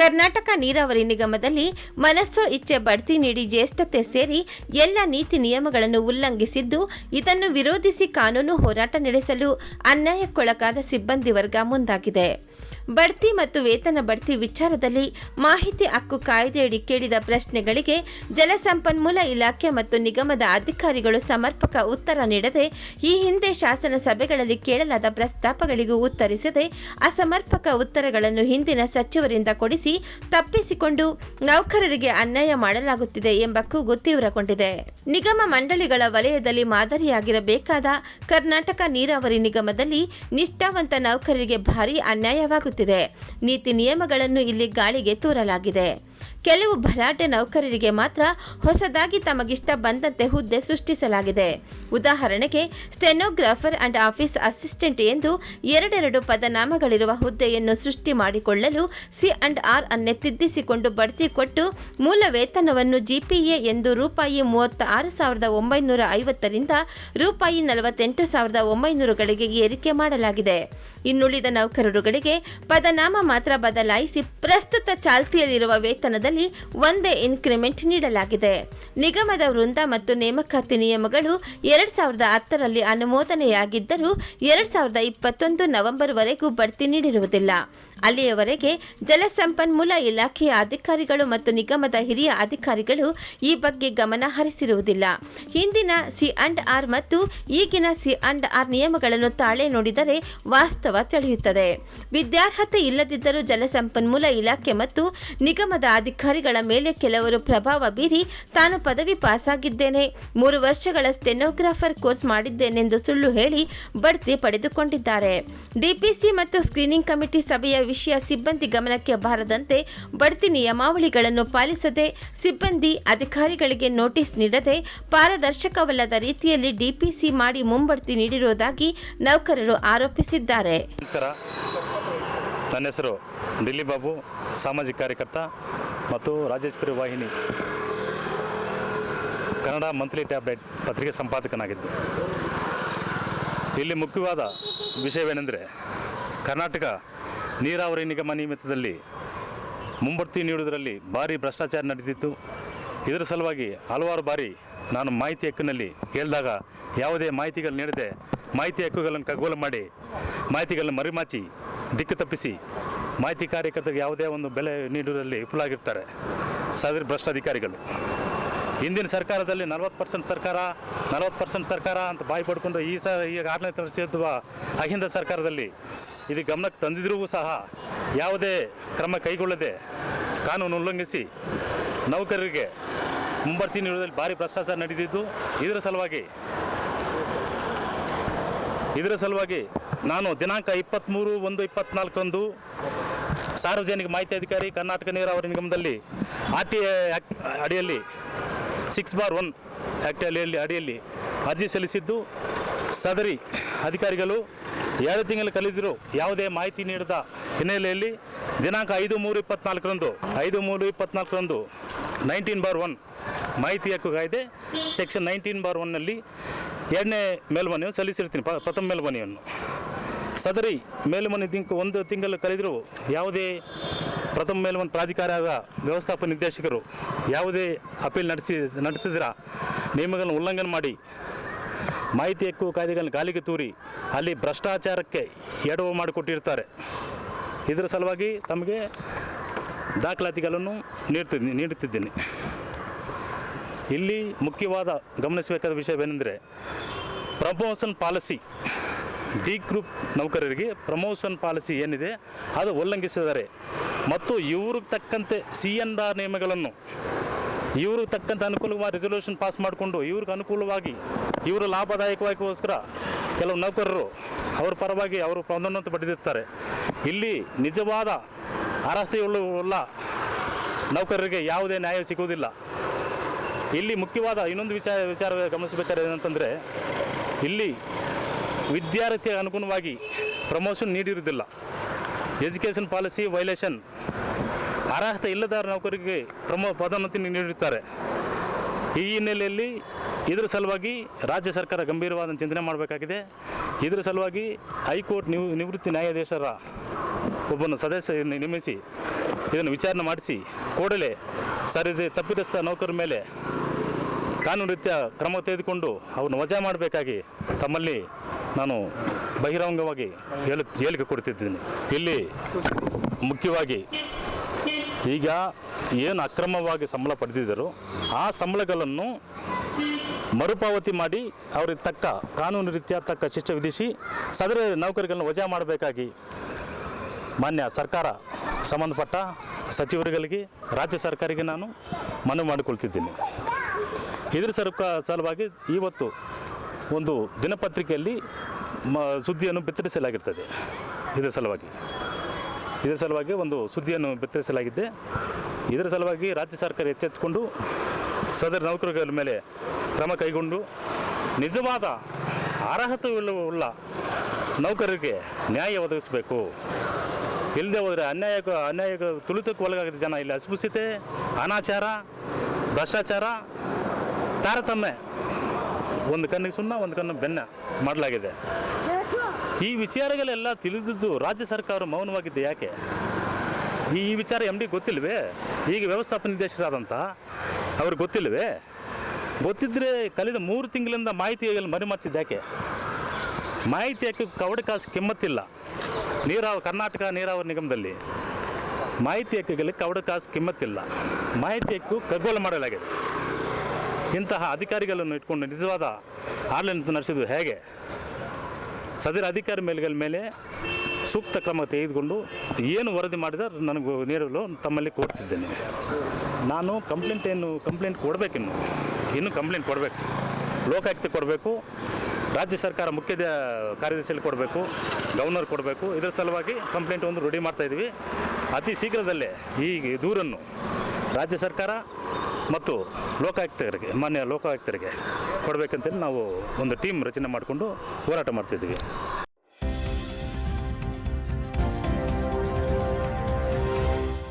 ಕರ್ನಾಟಕ ನೀರಾವರಿ ನಿಗಮದಲ್ಲಿ ಮನಸ್ಸೋ ಇಚ್ಛೆ ಬಡ್ತಿ ನೀಡಿ ಜ್ಯೇಷ್ಠತೆ ಸೇರಿ ಎಲ್ಲ ನೀತಿ ನಿಯಮಗಳನ್ನು ಉಲ್ಲಂಘಿಸಿದ್ದು, ಇದನ್ನು ವಿರೋಧಿಸಿ ಕಾನೂನು ಹೋರಾಟ ನಡೆಸಲು ಅನ್ಯಾಯಕ್ಕೊಳಗಾದ ಸಿಬ್ಬಂದಿ ವರ್ಗ ಮುಂದಾಗಿದೆ. ಬಡ್ತಿ ಮತ್ತು ವೇತನ ಬಡ್ತಿ ವಿಚಾರದಲ್ಲಿ ಮಾಹಿತಿ ಹಕ್ಕು ಕಾಯ್ದೆಯಡಿ ಕೇಳಿದ ಪ್ರಶ್ನೆಗಳಿಗೆ ಜಲಸಂಪನ್ಮೂಲ ಇಲಾಖೆ ಮತ್ತು ನಿಗಮದ ಅಧಿಕಾರಿಗಳು ಸಮರ್ಪಕ ಉತ್ತರ ನೀಡದೆ, ಈ ಹಿಂದೆ ಶಾಸನ ಸಭೆಗಳಲ್ಲಿ ಕೇಳಲಾದ ಪ್ರಸ್ತಾಪಗಳಿಗೂ ಉತ್ತರಿಸದೆ, ಅಸಮರ್ಪಕ ಉತ್ತರಗಳನ್ನು ಹಿಂದಿನ ಸಚಿವರಿಂದ ಕೊಡಿಸಿ ತಪ್ಪಿಸಿಕೊಂಡು ನೌಕರರಿಗೆ ಅನ್ಯಾಯ ಮಾಡಲಾಗುತ್ತಿದೆ ಎಂಬ ಕೂಗು ತೀವ್ರಗೊಂಡಿದೆ. ನಿಗಮ ಮಂಡಳಿಗಳ ವಲಯದಲ್ಲಿ ಮಾದರಿಯಾಗಿರಬೇಕಾದ ಕರ್ನಾಟಕ ನೀರಾವರಿ ನಿಗಮದಲ್ಲಿ ನಿಷ್ಠಾವಂತ ನೌಕರರಿಗೆ ಭಾರೀ ಅನ್ಯಾಯವಾಗುತ್ತಿದೆ. ನೀತಿ ನಿಯಮಗಳನ್ನು ಇಲ್ಲಿ ಗಾಳಿಗೆ ತೂರಲಾಗಿದೆ. ಕೆಲವು ಭಲಾಟೆ ನೌಕರರಿಗೆ ಮಾತ್ರ ಹೊಸದಾಗಿ ತಮಗಿಷ್ಟ ಬಂದಂತೆ ಹುದ್ದೆ ಸೃಷ್ಟಿಸಲಾಗಿದೆ. ಉದಾಹರಣೆಗೆ, ಸ್ಟೆನೋಗ್ರಾಫರ್ ಅಂಡ್ ಆಫೀಸ್ ಅಸಿಸ್ಟೆಂಟ್ ಎಂದು ಎರಡೆರಡು ಪದನಾಮಗಳಿರುವ ಹುದ್ದೆಯನ್ನು ಸೃಷ್ಟಿ ಮಾಡಿಕೊಳ್ಳಲು ಸಿ ಅಂಡ್ ಆರ್ ಅನ್ನೇ ತಿದ್ದಿಸಿಕೊಂಡು ಬಡ್ತಿ ಕೊಟ್ಟು ಮೂಲ ವೇತನವನ್ನು ಜಿಪಿಎ ಎಂದು ರೂಪಾಯಿ ಮೂವತ್ತ ಆರು ಸಾವಿರದ ಒಂಬೈನೂರ ಐವತ್ತರಿಂದ ರೂಪಾಯಿ ನಲವತ್ತೆಂಟು ಸಾವಿರದ ಒಂಬೈನೂರುಗಳಿಗೆ ಏರಿಕೆ ಮಾಡಲಾಗಿದೆ. ಇನ್ನುಳಿದ ನೌಕರರುಗಳಿಗೆ ಪದನಾಮ ಮಾತ್ರ ಬದಲಾಯಿಸಿ ಪ್ರಸ್ತುತ ಚಾಲ್ತಿಯಲ್ಲಿರುವ ವೇತನದಲ್ಲಿ ಒಂದೇ ಇನ್ಕ್ರಿಮೆಂಟ್ ನೀಡಲಾಗಿದೆ. ನಿಗಮದ ವೃಂದ ಮತ್ತು ನೇಮಕಾತಿ ನಿಯಮಗಳು ಎರಡ್ ಸಾವಿರದ ಹತ್ತರಲ್ಲಿ ಅನುಮೋದನೆಯಾಗಿದ್ದರೂ ಎರಡ್ ಸಾವಿರದ ಇಪ್ಪತ್ತೊಂದು ನವೆಂಬರ್ವರೆಗೂ ಬಡ್ತಿ ನೀಡಿರುವುದಿಲ್ಲ. ಅಲ್ಲಿಯವರೆಗೆ ಜಲಸಂಪನ್ಮೂಲ ಇಲಾಖೆಯ ಅಧಿಕಾರಿಗಳು ಮತ್ತು ನಿಗಮದ ಹಿರಿಯ ಅಧಿಕಾರಿಗಳು ಈ ಬಗ್ಗೆ ಗಮನ ಹರಿಸಿರುವುದಿಲ್ಲ. ಹಿಂದಿನ ಸಿ ಅಂಡ್ ಆರ್ ಮತ್ತು ಈಗಿನ ಸಿ ಅಂಡ್ ಆರ್ ನಿಯಮಗಳನ್ನು ತಾಳೆ ನೋಡಿದರೆ ವಾಸ್ತವ ತಿಳಿಯುತ್ತದೆ. ವಿದ್ಯಾರ್ಹತೆ ಇಲ್ಲದಿದ್ದರೂ ಜಲಸಂಪನ್ಮೂಲ ಇಲಾಖೆ ಮತ್ತು ನಿಗಮದ ಅಧಿಕಾರಿಗಳ ಮೇಲೆ ಕೆಲವರು ಪ್ರಭಾವ ಬೀರಿ ತಾನು ಪದವಿ ಪಾಸಾಗಿದ್ದೇನೆ, ಮೂರು ವರ್ಷಗಳ ಸ್ಟೆನೋಗ್ರಾಫರ್ ಕೋರ್ಸ್ ಮಾಡಿದ್ದೇನೆಂದು ಸುಳ್ಳು ಹೇಳಿ ಬಡ್ತಿ ಪಡೆದುಕೊಂಡಿದ್ದಾರೆ. ಡಿಪಿಸಿ ಮತ್ತು ಸ್ಕ್ರೀನಿಂಗ್ ಕಮಿಟಿ ಸಭೆಯ ವಿಷಯ ಸಿಬ್ಬಂದಿ ಗಮನಕ್ಕೆ ಬಾರದಂತೆ ಬಡ್ತಿ ನಿಯಮಾವಳಿಗಳನ್ನು ಪಾಲಿಸದೆ ಸಿಬ್ಬಂದಿ ಅಧಿಕಾರಿಗಳಿಗೆ ನೋಟಿಸ್ ನೀಡದೆ ಪಾರದರ್ಶಕವಲ್ಲದ ರೀತಿಯಲ್ಲಿ ಡಿಪಿಸಿ ಮಾಡಿ ಮುಂಬಡ್ತಿ ನೀಡಿರುವುದಾಗಿ ನೌಕರರು ಆರೋಪಿಸಿದ್ದಾರೆ. ನನ್ನ ಹೆಸರು ದಿಲ್ಲಿ ಬಾಬು, ಸಾಮಾಜಿಕ ಕಾರ್ಯಕರ್ತ ಮತ್ತು ರಾಜೇಶ್ವರಿ ವಾಹಿನಿ. ಕನ್ನಡ ಮಂತ್ಲಿ ಟ್ಯಾಬ್ಲೆಟ್ ಪತ್ರಿಕೆ ಸಂಪಾದಕನಾಗಿದ್ದು. ಇಲ್ಲಿ ಮುಖ್ಯವಾದ ವಿಷಯವೇನೆಂದರೆ, ಕರ್ನಾಟಕ ನೀರಾವರಿ ನಿಗಮ ನಿಯಮಿತದಲ್ಲಿ ಮುಂಬಡ್ತಿ ನೀಡುವುದರಲ್ಲಿ ಭಾರಿ ಭ್ರಷ್ಟಾಚಾರ ನಡೆದಿತ್ತು. ಇದರ ಸಲುವಾಗಿ ಹಲವಾರು ಬಾರಿ ನಾನು ಮಾಹಿತಿ ಹಕ್ಕಿನಲ್ಲಿ ಕೇಳಿದಾಗ ಯಾವುದೇ ಮಾಹಿತಿಗಳು ನೀಡದೆ ಮಾಹಿತಿ ಹಕ್ಕುಗಳನ್ನು ಕಗ್ಗೋಲು ಮಾಡಿ ಮಾಹಿತಿಗಳನ್ನು ಮರಿಮಾಚಿ ದಿಕ್ಕು ತಪ್ಪಿಸಿ ಮಾಹಿತಿ ಕಾರ್ಯಕರ್ತರಿಗೆ ಯಾವುದೇ ಒಂದು ಬೆಲೆ ನೀಡುವುದರಲ್ಲಿ ವಿಫಲಾಗಿರ್ತಾರೆ ಸಾವಿರ ಭ್ರಷ್ಟ ಅಧಿಕಾರಿಗಳು ಹಿಂದಿನ ಸರ್ಕಾರದಲ್ಲಿ ನಲವತ್ತು ಪರ್ಸೆಂಟ್ ಸರ್ಕಾರ, ನಲವತ್ತು ಪರ್ಸೆಂಟ್ ಸರ್ಕಾರ ಅಂತ ಬಾಯಿ ಪಡ್ಕೊಂಡು ಈ ಸ ಈಗ ಆಡಳಿತ ನಡೆಸಿರುವ ಅಹಿಂದ ಸರ್ಕಾರದಲ್ಲಿ ಇದು ಗಮನಕ್ಕೆ ತಂದಿದ್ರೂ ಸಹ ಯಾವುದೇ ಕ್ರಮ ಕೈಗೊಳ್ಳದೆ ಕಾನೂನು ಉಲ್ಲಂಘಿಸಿ ನೌಕರರಿಗೆ ಮುಂಬರ್ತಿ ನೀಡುವುದರಲ್ಲಿ ಭಾರಿ ಭ್ರಷ್ಟಾಚಾರ ನಡೆದಿದ್ದು, ಇದರ ಸಲುವಾಗಿ ಇದರ ಸಲುವಾಗಿ ನಾನು ದಿನಾಂಕ ಇಪ್ಪತ್ತ್ಮೂರು ಒಂದು ಇಪ್ಪತ್ನಾಲ್ಕರಂದು ಸಾರ್ವಜನಿಕ ಮಾಹಿತಿ ಅಧಿಕಾರಿ ಕರ್ನಾಟಕ ನೀರಾವರಿ ನಿಗಮದಲ್ಲಿ ಆರ್ ಟಿ ಅಡಿಯಲ್ಲಿ ಸಿಕ್ಸ್ ಬಾರ್ ಒನ್ ಆ್ಯಕ್ಟ್ ಅಡಿಯಲ್ಲಿ ಅಡಿಯಲ್ಲಿ ಅರ್ಜಿ ಸಲ್ಲಿಸಿದ್ದು, ಸದರಿ ಅಧಿಕಾರಿಗಳು ಎರಡು ತಿಂಗಳು ಕಲಿದಿರು, ಯಾವುದೇ ಮಾಹಿತಿ ನೀಡದ ಹಿನ್ನೆಲೆಯಲ್ಲಿ ದಿನಾಂಕ ಐದು ಮೂರು ಇಪ್ಪತ್ನಾಲ್ಕರಂದು, ಐದು ಮೂರು ಇಪ್ಪತ್ನಾಲ್ಕರಂದು ನೈನ್ಟೀನ್ ಬಾರ್ ಒನ್ ಮಾಹಿತಿ ಹಕ್ಕು ಕಾಯ್ದೆ, ಸೆಕ್ಷನ್ ನೈನ್ಟೀನ್ ಬಾರ್ ಒನ್ನಲ್ಲಿ ಎರಡನೇ ಮೇಲ್ಮನೆಯನ್ನು ಸಲ್ಲಿಸಿರ್ತೀನಿ ಪ್ರಥಮ ಮೇಲ್ಮನೆಯನ್ನು. ಸದರಿ ಮೇಲ್ಮನೆ ತಿಂಕ್ ಒಂದು ತಿಂಗಳು ಕರೆದರೂ ಯಾವುದೇ ಪ್ರಥಮ ಮೇಲ್ಮನೆ ಪ್ರಾಧಿಕಾರದ ವ್ಯವಸ್ಥಾಪಕ ನಿರ್ದೇಶಕರು ಯಾವುದೇ ಅಪೀಲ್ ನಡೆಸಿ, ನಡೆಸಿದ್ರ, ನಿಯಮಗಳನ್ನು ಉಲ್ಲಂಘನೆ ಮಾಡಿ ಮಾಹಿತಿ ಹಕ್ಕು ಕಾಯ್ದೆಗಳನ್ನು ಗಾಲಿಗೆ ತೂರಿ ಅಲ್ಲಿ ಭ್ರಷ್ಟಾಚಾರಕ್ಕೆ ಎಡವು ಮಾಡಿಕೊಟ್ಟಿರ್ತಾರೆ. ಇದರ ಸಲುವಾಗಿ ತಮಗೆ ದಾಖಲಾತಿಗಳನ್ನು ನೀಡ್ತಿದ್ದೀನಿ ನೀಡುತ್ತಿದ್ದೀನಿ. ಇಲ್ಲಿ ಮುಖ್ಯವಾದ ಗಮನಿಸಬೇಕಾದ ವಿಷಯವೇನೆಂದರೆ, ಪ್ರಮೋಷನ್ ಪಾಲಿಸಿ, ಡಿ ಗ್ರೂಪ್ ನೌಕರರಿಗೆ ಪ್ರಮೋಷನ್ ಪಾಲಿಸಿ ಏನಿದೆ, ಅದು ಉಲ್ಲಂಘಿಸಿದ್ದಾರೆ ಮತ್ತು ಇವ್ರಿಗೆ ತಕ್ಕಂತೆ ಸಿ ಎನ್ ಆರ್ ನಿಯಮಗಳನ್ನು ಇವ್ರಿಗೆ ತಕ್ಕಂಥ ಅನುಕೂಲವಾಗಿ ರೆಸೊಲ್ಯೂಷನ್ ಪಾಸ್ ಮಾಡಿಕೊಂಡು ಇವ್ರಿಗೆ ಅನುಕೂಲವಾಗಿ ಇವರು ಲಾಭದಾಯಕವಾಗಿಗೋಸ್ಕರ ಕೆಲವು ನೌಕರರು ಅವ್ರ ಪರವಾಗಿ ಅವರು ಪದೋನ್ನತಿ ಪಡೆದಿರ್ತಾರೆ. ಇಲ್ಲಿ ನಿಜವಾದ ಅರ್ಹತೆಯುಳ್ಳ ನೌಕರರಿಗೆ ಯಾವುದೇ ನ್ಯಾಯ ಸಿಗುವುದಿಲ್ಲ. ಇಲ್ಲಿ ಮುಖ್ಯವಾದ ಇನ್ನೊಂದು ವಿಚಾರ ವಿಚಾರ ಗಮನಿಸಬೇಕಾದ್ರೆ ಏನಂತಂದರೆ, ಇಲ್ಲಿ ವಿದ್ಯಾರ್ಥಿಗೆ ಅನುಗುಣವಾಗಿ ಪ್ರಮೋಷನ್ ನೀಡಿರುವುದಿಲ್ಲ. ಎಜುಕೇಷನ್ ಪಾಲಿಸಿ ವೈಲೇಷನ್ ಅರ್ಹತೆ ಇಲ್ಲದ ನೌಕರಿಗೆ ಪ್ರಮುಖ ಪದೋನ್ನತಿ ನೀಡುತ್ತಾರೆ ಈ ಹಿನ್ನೆಲೆಯಲ್ಲಿ ಇದರ ಸಲುವಾಗಿ ರಾಜ್ಯ ಸರ್ಕಾರ ಗಂಭೀರವಾದ ಚಿಂತನೆ ಮಾಡಬೇಕಾಗಿದೆ. ಇದರ ಸಲುವಾಗಿ ಹೈಕೋರ್ಟ್ ನಿವ್, ನಿವೃತ್ತಿ ನ್ಯಾಯಾಧೀಶರ ಒಬ್ಬನ ಸದಸ್ಯ ನೇಮಿಸಿ ಇದನ್ನು ವಿಚಾರಣೆ ಮಾಡಿಸಿ ಕೂಡಲೇ ಸರಿದೆ ತಪ್ಪಿತಸ್ಥ ನೌಕರ ಮೇಲೆ ಕಾನೂನು ರೀತಿಯ ಕ್ರಮ ತೆಗೆದುಕೊಂಡು ಅವನ್ನು ವಜಾ ಮಾಡಬೇಕಾಗಿ ತಮ್ಮಲ್ಲಿ ನಾನು ಬಹಿರಂಗವಾಗಿ ಹೇಳಿ ಹೇಳಿಕೆ ಕೊಡ್ತಿದ್ದೀನಿ ಇಲ್ಲಿ ಮುಖ್ಯವಾಗಿ ಈಗ ಏನು ಅಕ್ರಮವಾಗಿ ಸಂಬಳ ಪಡೆದಿದ್ದರು, ಆ ಸಂಬಳಗಳನ್ನು ಮರುಪಾವತಿ ಮಾಡಿ ಅವ್ರಿಗೆ ತಕ್ಕ ಕಾನೂನು ರೀತಿಯ ತಕ್ಕ ಶಿಕ್ಷೆ ವಿಧಿಸಿ ಸದರ ನೌಕರಿಗಳನ್ನು ವಜಾ ಮಾಡಬೇಕಾಗಿ ಮಾನ್ಯ ಸರ್ಕಾರ ಸಂಬಂಧಪಟ್ಟ ಸಚಿವರುಗಳಿಗೆ, ರಾಜ್ಯ ಸರ್ಕಾರಿಗೆ ನಾನು ಮನವಿ ಮಾಡಿಕೊಳ್ತಿದ್ದೀನಿ. ಇದರ ಸರ್ಕ ಸಲುವಾಗಿ ಇವತ್ತು ಒಂದು ದಿನಪತ್ರಿಕೆಯಲ್ಲಿ ಮ ಸುದ್ದಿಯನ್ನು ಬಿತ್ತರಿಸಲಾಗಿರ್ತದೆ. ಇದರ ಸಲುವಾಗಿ. ಇದರ ಸಲುವಾಗಿ ಒಂದು ಸುದ್ದಿಯನ್ನು ಬಿತ್ತರಿಸಲಾಗಿದೆ. ಇದರ ಸಲುವಾಗಿ ರಾಜ್ಯ ಸರ್ಕಾರ ಎಚ್ಚೆತ್ತುಕೊಂಡು ಸದರ ನೌಕರರ ಮೇಲೆ ಕ್ರಮ ಕೈಗೊಂಡು ನಿಜವಾದ ಅರ್ಹತೆ ಉಳ್ಳ- ನೌಕರರಿಗೆ ನ್ಯಾಯ ಒದಗಿಸಬೇಕು. ಇಲ್ಲದೆ ಹೋದರೆ ಅನ್ಯಾಯ ಅನ್ಯಾಯ ತುಳಿತಕ್ಕೆ ಒಳಗಾಗಿದ್ದ ಜನ ಇಲ್ಲಿ ಅಸ್ಪೃಶ್ಯತೆ, ಅನಾಚಾರ, ಭ್ರಷ್ಟಾಚಾರ, ತಾರತಮ್ಯ, ಒಂದು ಕಣ್ಣಿಗೆ ಸುಣ್ಣ, ಒಂದು ಕಣ್ಣು ಬೆನ್ನ ಮಾಡಲಾಗಿದೆ. ಈ ವಿಚಾರಗಳೆಲ್ಲ ತಿಳಿದಿದ್ದು ರಾಜ್ಯ ಸರ್ಕಾರ ಮೌನವಾಗಿದ್ದು ಯಾಕೆ? ಈ ವಿಚಾರ ಎಂ ಡಿ ಗೊತ್ತಿಲ್ವೇ? ಈಗ ವ್ಯವಸ್ಥಾಪನ ನಿರ್ದೇಶಕರಾದಂಥ ಅವ್ರಿಗೆ ಗೊತ್ತಿಲ್ವೇ? ಗೊತ್ತಿದ್ದರೆ ಕಳೆದ ಮೂರು ತಿಂಗಳಿಂದ ಮಾಹಿತಿ ಮರೆಮಾಚಿದ್ದು ಯಾಕೆ? ಮಾಹಿತಿ ಯಾಕೆ ಕವಡ ಕಾಸು ಕಿಮ್ಮತ್ತಿಲ್ಲ? ನೀರಾವ, ಕರ್ನಾಟಕ ನೀರಾವರಿ ನಿಗಮದಲ್ಲಿ ಮಾಹಿತಿ ಹಕ್ಕಿಗಳಿಗೆ ಕವಡ ಕಾಸು ಕಿಮ್ಮತ್ತಿಲ್ಲ? ಮಾಹಿತಿ ಹಕ್ಕು ಕಗ್ಗೋಲು ಮಾಡಲಾಗಿದೆ? ಇಂತಹ ಅಧಿಕಾರಿಗಳನ್ನು ಇಟ್ಕೊಂಡು ನಿಜವಾದ ಆಡಳಿತ ನಡೆಸಿದ್ದು ಹೇಗೆ? ಸದರ ಅಧಿಕಾರಿ ಮೇಲೆಗಳ ಮೇಲೆ ಸೂಕ್ತ ಕ್ರಮ ತೆಗೆದುಕೊಂಡು ಏನು ವರದಿ ಮಾಡಿದರೆ ನನಗೆ ನೀಡಲು ತಮ್ಮಲ್ಲಿ ಕೊಡ್ತಿದ್ದೇನೆ ನಾನು ಕಂಪ್ಲೇಂಟ್ ಏನು ಕಂಪ್ಲೇಂಟ್ ಕೊಡಬೇಕಿನ್ನು. ಇನ್ನೂ ಕಂಪ್ಲೇಂಟ್ ಕೊಡಬೇಕು. ಲೋಕಾಯುಕ್ತ ಕೊಡಬೇಕು. ರಾಜ್ಯ ಸರ್ಕಾರ ಮುಖ್ಯ ಕಾರ್ಯದರ್ಶಿಯಲ್ಲಿ ಕೊಡಬೇಕು. ಗವರ್ನರ್ ಕೊಡಬೇಕು. ಇದರ ಸಲುವಾಗಿ ಕಂಪ್ಲೇಂಟ್ ಒಂದು ರೆಡಿ ಮಾಡ್ತಾ ಇದ್ದೀವಿ ಅತಿ ಶೀಘ್ರದಲ್ಲೇ ಈ ದೂರನ್ನು ರಾಜ್ಯ ಸರ್ಕಾರ ಮತ್ತು ಲೋಕಾಯುಕ್ತರಿಗೆ ಮಾನ್ಯ ಲೋಕಾಯುಕ್ತರಿಗೆ ಕೊಡಬೇಕಂತೇಳಿ ನಾವು ಒಂದು ಟೀಮ್ ರಚನೆ ಮಾಡಿಕೊಂಡು ಹೋರಾಟ ಮಾಡ್ತಿದ್ದೀವಿ.